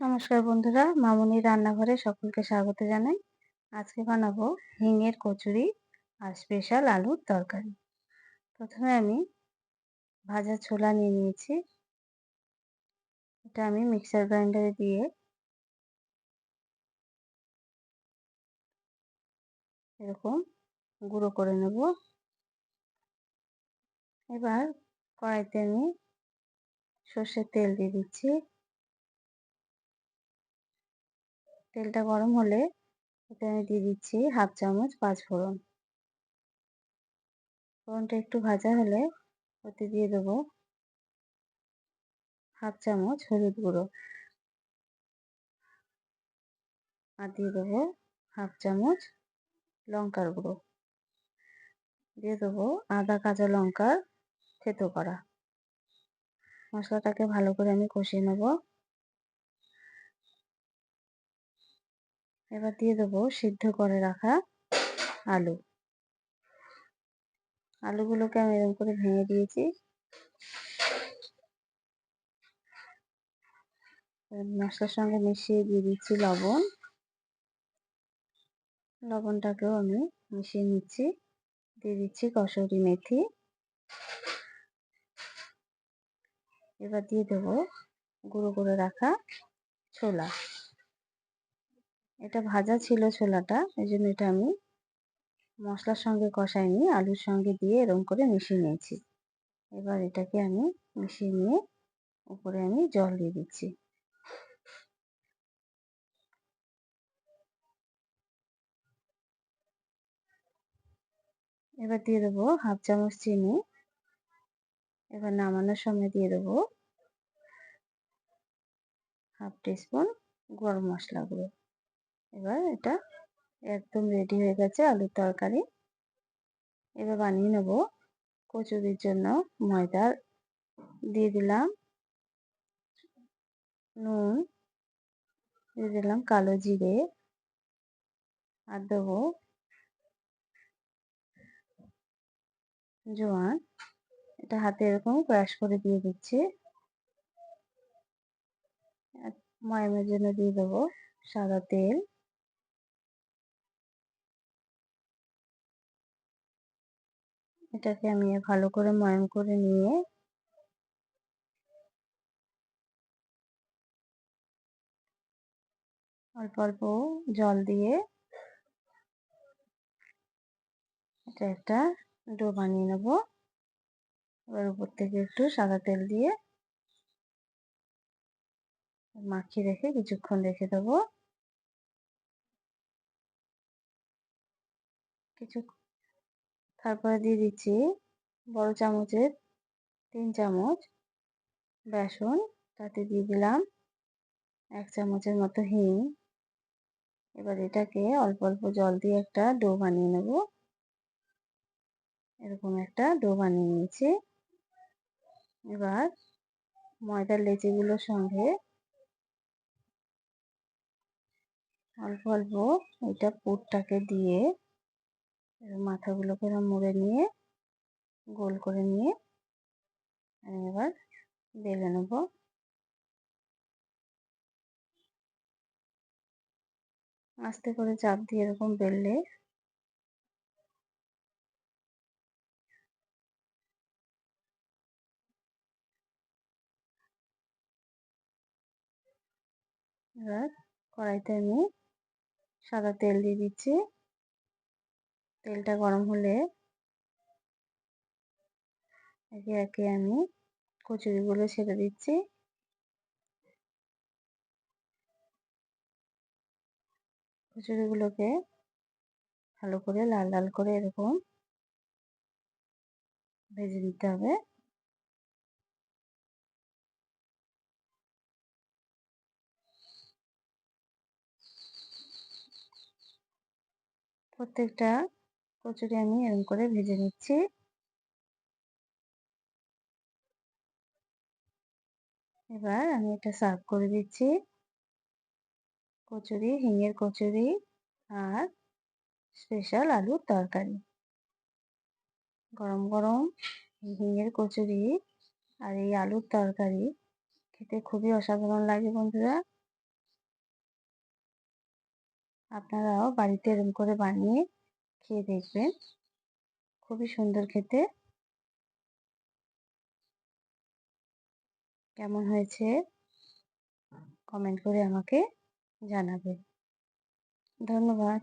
নমস্কার বন্ধুরা মামুনি রান্নাঘরে সকলকে স্বাগত জানাই। আজকে বানাবো হিঙের কচুরি আর স্পেশাল আলুর তরকারি। প্রথমে আমি ভাজা ছোলা নিয়ে নিয়েছি। এটা আমি মিক্সার গ্রাইন্ডারে দিয়ে এরকম গুঁড়ো করে নেব। এবার কড়াইতে আমি সর্ষের তেল দিয়ে দিচ্ছি। তেলটা গরম হলে এতে আমি দিয়ে দিচ্ছি হাফ চামচ পাঁচ ফোড়ন। ফোড়নটা একটু ভাজা হলে ওতে দিয়ে দেবো হাফ চামচ হলুদ গুঁড়ো। আর দিয়ে দেবো হাফ চামচ লঙ্কার গুঁড়ো। দিয়ে দেবো আদা কাঁচা লঙ্কার থেতো করা। মশলাটাকে ভালো করে আমি কষিয়ে নেব। এবার দিয়ে দেবো সিদ্ধ করে রাখা আলু। আলুগুলোকে আমি এরকম করে ভেঙে দিয়েছি। মশলার সঙ্গে মিশিয়ে দিয়ে দিচ্ছি লবণ। লবণটাকেও আমি মিশিয়ে নিচ্ছি। দিয়ে দিচ্ছি কসুরি মেথি। এবার দিয়ে দেবো গুঁড়ো করে রাখা ছোলা। এটা ভাজা ছিল ছোলাটা এই জন্য এটা আমি মশলার সঙ্গে কষাইনি, আলুর সঙ্গে দিয়ে এরকম করে মিশিয়ে নিয়েছি। এবার এটাকে আমি মিশিয়ে নিয়ে উপরে আমি জল দিয়ে দিচ্ছি। এবার দিয়ে দেবো হাফ চামচ চিনি। এবার নামানোর সময় দিয়ে দেবো হাফ টিস্পুন গরম মশলা গুঁড়ো এবার এটা একদম রেডি হয়ে গেছে আলুর তরকারি। এবার বানিয়ে নেব কচুরির জন্য ময়দা। দিয়ে দিলাম নুন, দিয়ে দিলাম কালো জিরে আর দেবো জোয়ান। এটা হাতে এরকম ক্রাশ করে দিয়ে দিচ্ছি। ময়মের জন্য দিয়ে দেবো সাদা তেল। এটাকে আমি ভালো করে ময়ম করে নিয়ে অল্প অল্প জল দিয়ে এটা একটা ডো বানিয়ে নেব। এবার উপর থেকে একটু সাদা তেল দিয়ে মাখিয়ে রেখে কিছুক্ষণ রেখে দেবো। কিছু তারপরে দিয়ে দিচ্ছি বড় চামচের তিন চামচ বেসন, তাতে দিয়ে দিলাম এক চামচের মতো হিং। এবার এটাকে অল্প অল্প জল দিয়ে একটা ডো বানিয়ে নেব। এরকম একটা ডো বানিয়ে নিয়েছি। এবার ময়দার লেচিগুলোর সঙ্গে অল্প অল্প এটা পুরটাকে দিয়ে মাথাগুলোকে মুড়ে নিয়ে, গোল করে নিয়ে আমি এবার বেলে নেব। আস্তে করে চাপ দিয়ে এরকম বেললে এবার কড়াইতে আমি সাদা তেল দিয়ে দিচ্ছি। তেলটা গরম হলে একে একে আমি কচুরিগুলো ছেড়ে দিচ্ছি। কচুরিগুলোকে ভালো করে লাল লাল করে এরকম ভেজে দিতে হবে। প্রত্যেকটা কচুরি আমি এরকম করে ভেজে নিচ্ছি। এবার আমি এটা সার্ভ করে দিচ্ছি। কচুরি, হিঙের কচুরি আর স্পেশাল আলুর তরকারি। গরম গরম হিঙের কচুরি আর এই আলুর তরকারি খেতে খুবই অসাধারণ লাগে বন্ধুরা। আপনারাও বাড়িতে এরম করে বানিয়ে খেয়ে দেখবেন। খুবই সুন্দর খেতে। কেমন হয়েছে? কমেন্ট করে আমাকে জানাবেন। ধন্যবাদ।